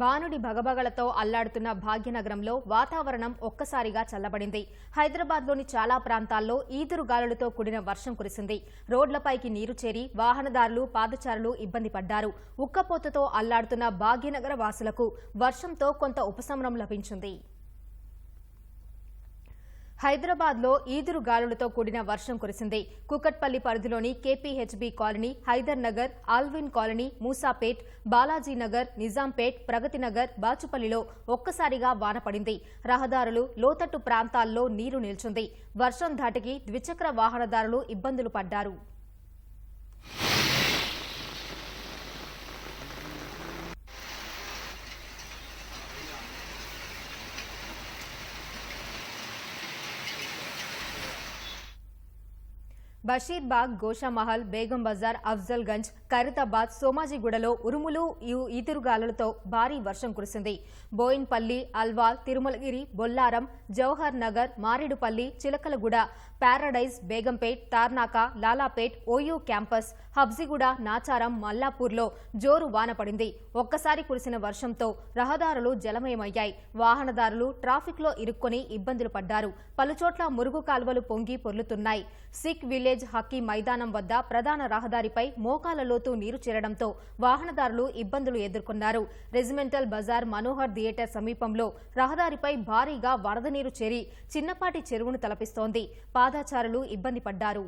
బానుడి భగభగలతో అల్లాడుతున్న భాగ్యనగరంలో వాతావరణం ఒక్కసారిగా చల్లబడింది. హైదరాబాద్లోని చాలా ప్రాంతాల్లో ఈదురు గాలులతో కూడిన వర్షం కురిసింది. రోడ్లపైకి నీరు చేరి వాహనదారులు పాదచారులు ఇబ్బంది పడ్డారు. ఉక్కపోతతో అల్లాడుతున్న భాగ్యనగర వాసులకు వర్షంతో కొంత ఉపశమనం లభించింది. హైదరాబాద్లో ఈదురు గాలులతో కూడిన వర్షం కురిసింది. కుకట్పల్లి పరిధిలోని KPHB colony Hyder Nagar Allwyn colony Moosapet Balajinagar Nizampet Pragathinagar బాచుపల్లిలో ఒక్కసారిగా వాన పడింది. రహదారులు లోతట్టు ప్రాంతాల్లో నీరు నిల్చుంది. వర్షం ధాటికి ద్విచక్ర వాహనదారులు ఇబ్బందులు పడ్డారు. బషీర్బాగ్ గోషామహల్ బేగం బజార్ అఫ్జల్గంజ్ ఖైరతాబాద్ సోమాజిగూడలో ఉరుములు ఈ- ఈదురుగాలులతో భారీ వర్షం కురిసింది. Bowenpally Alwal Tirumalagiri Bollaram Jawahar Nagar Marredpally Chilakalguda Paradise Begumpet Tarnaka Lalapet OU campus Habsiguda Nacharam మల్లాపూర్లో జోరు వాన పడింది. ఒక్కసారి కురిసిన వర్షంతో రహదారులు జలమయమయ్యాయి. వాహనదారులు ట్రాఫిక్లో ఇరుక్కొని ఇబ్బందులు పడ్డారు. పలుచోట్ల మురుగు కాల్వలు పొంగి పొర్లుతున్నాయి. సిక్ విలేజ్ హాకీ మైదానం వద్ద ప్రధాన రహదారిపై మోకాల లోతు నీరు చేరడంతో వాహనదారులు ఇబ్బందులు ఎదుర్కొన్నారు. రెజిమెంటల్ బజార్ మనోహర్ థియేటర్ సమీపంలో రహదారిపై భారీగా వరద నీరు చేరి చిన్నపాటి చెరువును తలపిస్తోంది. పాదాచారులు ఇబ్బంది పడ్డారు.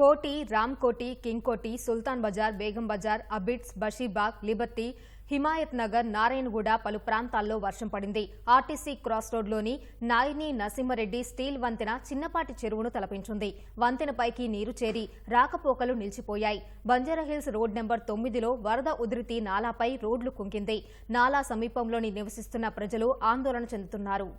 కోటి రామ్ కోటి కింగ్ కోటి సుల్తాన్ బజార్ బేగం బజార్ అబిడ్స్ బషీబాగ్ లిబర్టీ హిమాయత్ నగర్ నారాయణగూడ పలు ప్రాంతాల్లో వర్షం పడింది. ఆర్టీసీ క్రాస్ రోడ్లోని నాయిని నరసింహారెడ్డి స్టీల్ వంతెన చిన్నపాటి చెరువును తలపించింది. వంతెనపైకి నీరు చేరి రాకపోకలు నిలిచిపోయాయి. బంజారాహిల్స్ రోడ్ నెంబర్ తొమ్మిదిలో వరద ఉధృతి నాలాపై రోడ్లు కుంకింది. నాలా సమీపంలోని నివసిస్తున్న ప్రజలు ఆందోళన చెందుతున్నారు.